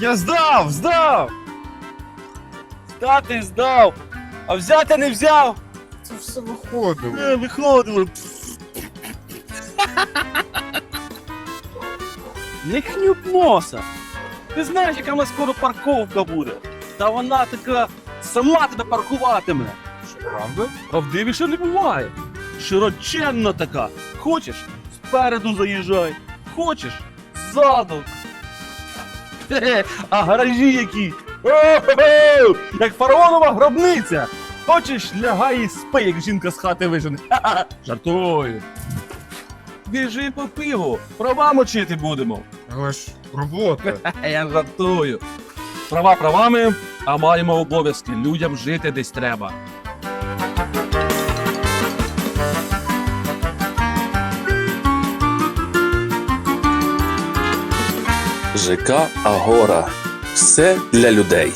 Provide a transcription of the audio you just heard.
Я здав, здав! Здати здав, а взяти не взяв. Це все виходило. Е, виходило. Не хнюп носа. Ти знаєш, яка в нас скоро парковка буде. Та вона така сама тебе паркуватиме. Що, правда? Правдивіше не буває. Широченна така. Хочеш, спереду заїжджай. Хочеш, ззаду. А гаражі які. О-хо-хо! Як фараонова гробниця. Хочеш, лягай і спи, як жінка з хати вижене. Ха-ха, Жартую. Біжи по пиву, права мочити будемо. Але ж робота. Я жартую. Права правами, а маємо обов'язки. Людям жити десь треба. ЖК Агора. Все для людей.